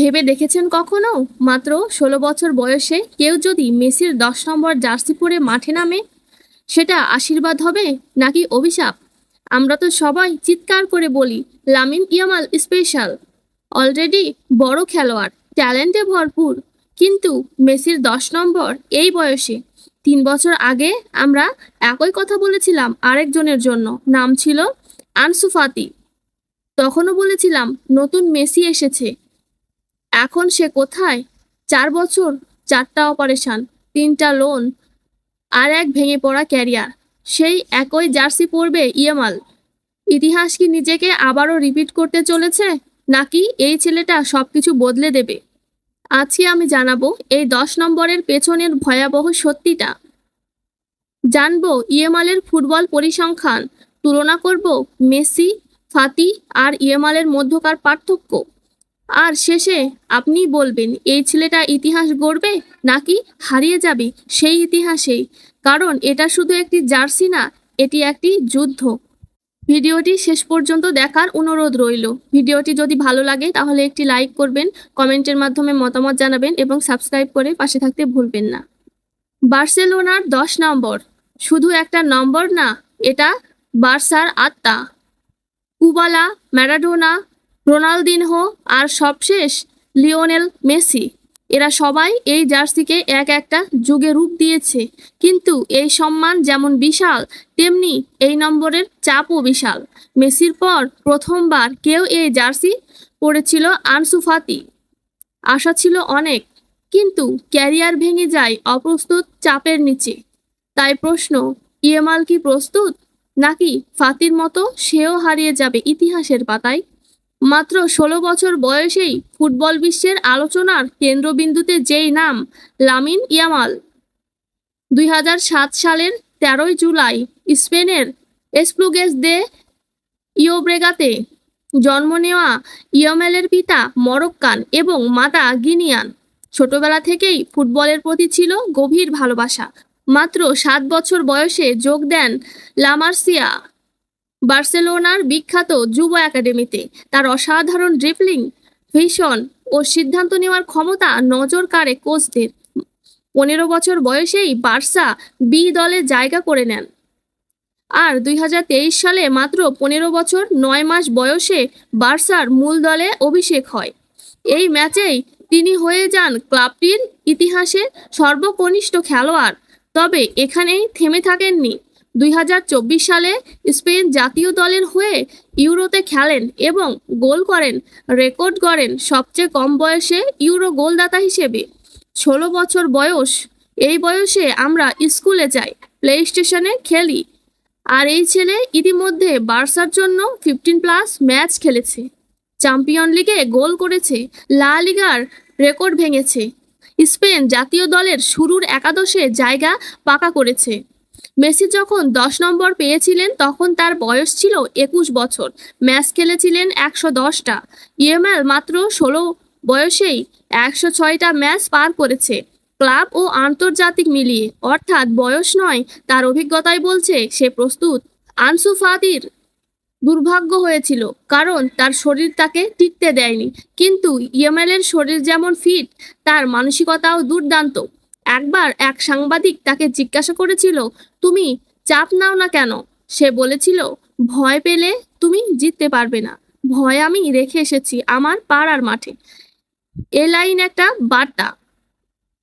ভেবে দেখেছেন কখনো? মাত্র ষোলো বছর বয়সে কেউ যদি মেসির দশ নম্বর জার্সি পরে মাঠে নামে, সেটা আশীর্বাদ হবে নাকি অভিশাপ? আমরা তো সবাই চিৎকার করে বলি, লামিন ইয়ামাল স্পেশাল। অলরেডি বড় খেলোয়াড়, ট্যালেন্টে ভরপুর। কিন্তু মেসির দশ নম্বর এই বয়সে। তিন বছর আগে আমরা একই কথা বলেছিলাম আরেকজনের জন্য, নাম ছিল আনসুফাতি তখনও বলেছিলাম, নতুন মেসি এসেছে। এখন সে কোথায়? চার বছর, চারটা অপারেশন তিনটা লোন আর এক ভেঙে পড়া ক্যারিয়ার সেই একই জার্সি পরবে ইয়ামাল। ইতিহাস কি নিজেকে আবারও রিপিট করতে চলেছে? নাকি এই ছেলেটা সব কিছু বদলে দেবে? আজকে আমি জানাব এই দশ নম্বরের পেছনের ভয়াবহ সত্যিটা। জানব ইয়েমালের ফুটবল পরিসংখ্যান। তুলনা করব মেসি, ফাতি আর ইয়েমালের মধ্যকার পার্থক্য। আর শেষে আপনি বলবেন, এই ছেলেটা ইতিহাস গড়বে নাকি হারিয়ে যাবে সেই ইতিহাসেই? কারণ এটা শুধু একটি জার্সি না, এটি একটি যুদ্ধ। ভিডিওটি শেষ পর্যন্ত দেখার অনুরোধ রইল। ভিডিওটি যদি ভালো লাগে, তাহলে একটি লাইক করবেন, কমেন্টের মাধ্যমে মতামত জানাবেন এবং সাবস্ক্রাইব করে পাশে থাকতে ভুলবেন না। বার্সেলোনার দশ নম্বর। শুধু একটা নম্বর না, এটা বার্সার আত্মা। কুবালা, ম্যারাডোনা রোনালদিনহো আর সবশেষ লিওনেল মেসি। এরা সবাই এই জার্সিকে এক একটা যুগে রূপ দিয়েছে। কিন্তু এই সম্মান যেমন বিশাল, তেমনি এই নম্বরের চাপও বিশাল। মেসির পর প্রথমবার কেউ এই জার্সি পড়েছিল আনসু ফাতি। আশা ছিল অনেক, কিন্তু ক্যারিয়ার ভেঙে যায় অপ্রস্তুত চাপের নিচে। তাই প্রশ্ন, ইয়েমাল কি প্রস্তুত? নাকি ফাতির মতো সেও হারিয়ে যাবে ইতিহাসের পাতায়? মাত্র ষোলো বছর বয়সেই ফুটবল বিশ্বের আলোচনার কেন্দ্রবিন্দুতে যেই নাম, লামিন ইয়ামাল। দুই হাজার সাত সালের তেরোই জুলাই, স্পেনের এসপ্লুগেস দে ইয়োব্রেগাতে জন্ম নেওয়া ইয়মেলের পিতা মরক্কান এবং মাতা গিনিয়ান। ছোটবেলা থেকেই ফুটবলের প্রতি ছিল গভীর ভালোবাসা। মাত্র সাত বছর বয়সে যোগ দেন লামার্সিয়া। বার্সেলোনার বিখ্যাত যুব একাডেমিতে তার অসাধারণ ড্রিপলিং ভিশন ও সিদ্ধান্ত নেওয়ার ক্ষমতা নজর কাড়ে কোচদের। পনেরো বছর বয়সেই বার্সা বি দলে জায়গা করে নেন। আর দুই হাজার তেইশ সালে মাত্র পনেরো বছর নয় মাস বয়সে বার্সার মূল দলে অভিষেক হয়। এই ম্যাচেই তিনি হয়ে যান ক্লাবটির ইতিহাসে সর্বকনিষ্ঠ খেলোয়াড়, তবে এখানেই থেমে থাকেননি। দুই হাজার চব্বিশ সালে স্পেন জাতীয় দলের হয়ে ইউরোতে খেলেন এবং গোল করেন, রেকর্ড করেন সবচেয়ে কম বয়সে ইউরো গোলদাতা হিসেবে। ষোলো বছর বয়স, এই বয়সে আমরা স্কুলে যাই প্লে স্টেশনে খেলি। আর এই ছেলে ইতিমধ্যে বার্সার জন্য ফিফটিন প্লাস ম্যাচ খেলেছে। চ্যাম্পিয়ন লিগে গোল করেছে, লা লিগার রেকর্ড ভেঙেছে। স্পেন জাতীয় দলের শুরুর একাদশে জায়গা পাকা করেছে। মেসি যখন দশ নম্বর পেয়েছিলেন, তখন তার বয়স ছিল একুশ বছর। ম্যাচ খেলেছিলেন একশো দশটা। ইএমএল মাত্র ষোলো বয়সেই একশো ছয়টা ম্যাচ পার করেছে। ক্লাব ও আন্তর্জাতিক মিলিয়ে। অর্থাৎ বয়স নয়, তার অভিজ্ঞতাই বলছে সে প্রস্তুত। আনসু ফাদির দুর্ভাগ্য হয়েছিল, কারণ তার শরীর তাকে টিকতে দেয়নি। কিন্তু ইয়েমেলের শরীর যেমন ফিট, তার মানসিকতাও দুর্দান্ত। একবার এক সাংবাদিক তাকে জিজ্ঞাসা করেছিল, তুমি চাপ নাও না কেন? সে বলেছিল, ভয় পেলে তুমি জিততে পারবে না। ভয় আমি রেখে এসেছি আমার পাড়ার মাঠে। এ লাইন একটা বার্তা।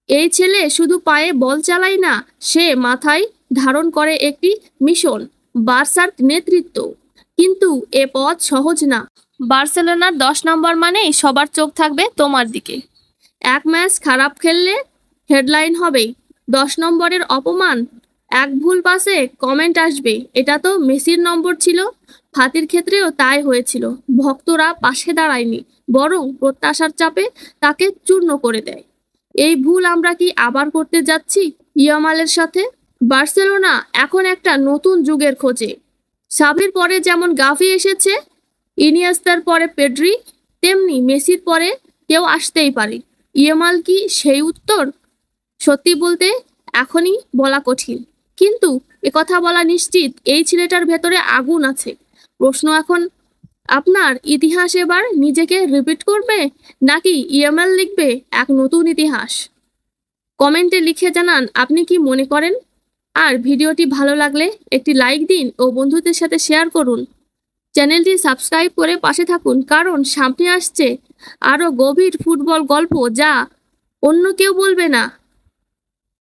এই ছেলে শুধু পায়ে বল চালায় না, সে মাথায় ধারণ করে একটি মিশন, বার্সার নেতৃত্ব। কিন্তু এ পথ সহজ না। বার্সেলোনার দশ নম্বর মানেই সবার চোখ থাকবে তোমার দিকে। এক ম্যাচ খারাপ খেললে হেডলাইন হবেই দশ নম্বরের অপমান? এক ভুল পাশে কমেন্ট আসবে, এটা তো মেসির নম্বর ছিল। ফাতির ক্ষেত্রেও তাই হয়েছিল, ভক্তরা পাশে দাঁড়ায়নি, বরং প্রত্যাশার চাপে তাকে চূর্ণ করে দেয়। এই ভুল আমরা কি আবার করতে যাচ্ছি ইয়ামালের সাথে? বার্সেলোনা এখন একটা নতুন যুগের খোঁজে। সাবির পরে যেমন গাভি এসেছে, ইনিয়াস্তার পরে পেড্রি, তেমনি মেসির পরে কেউ আসতেই পারে। ইয়ামাল কি সেই উত্তর? সত্যি বলতে এখনই বলা কঠিন। কিন্তু একথা বলা নিশ্চিত, এই ছেলেটার ভেতরে আগুন আছে। প্রশ্ন এখন, আপনার ইতিহাস এবার নিজেকে রিপিট করবে, নাকি ইএমএল লিখবে এক নতুন ইতিহাস? কমেন্টে লিখে জানান, আপনি কি মনে করেন? আর ভিডিওটি ভালো লাগলে একটি লাইক দিন ও বন্ধুদের সাথে শেয়ার করুন। চ্যানেলটি সাবস্ক্রাইব করে পাশে থাকুন, কারণ সামনে আসছে আরও গভীর ফুটবল গল্প যা অন্য কেউ বলবে না।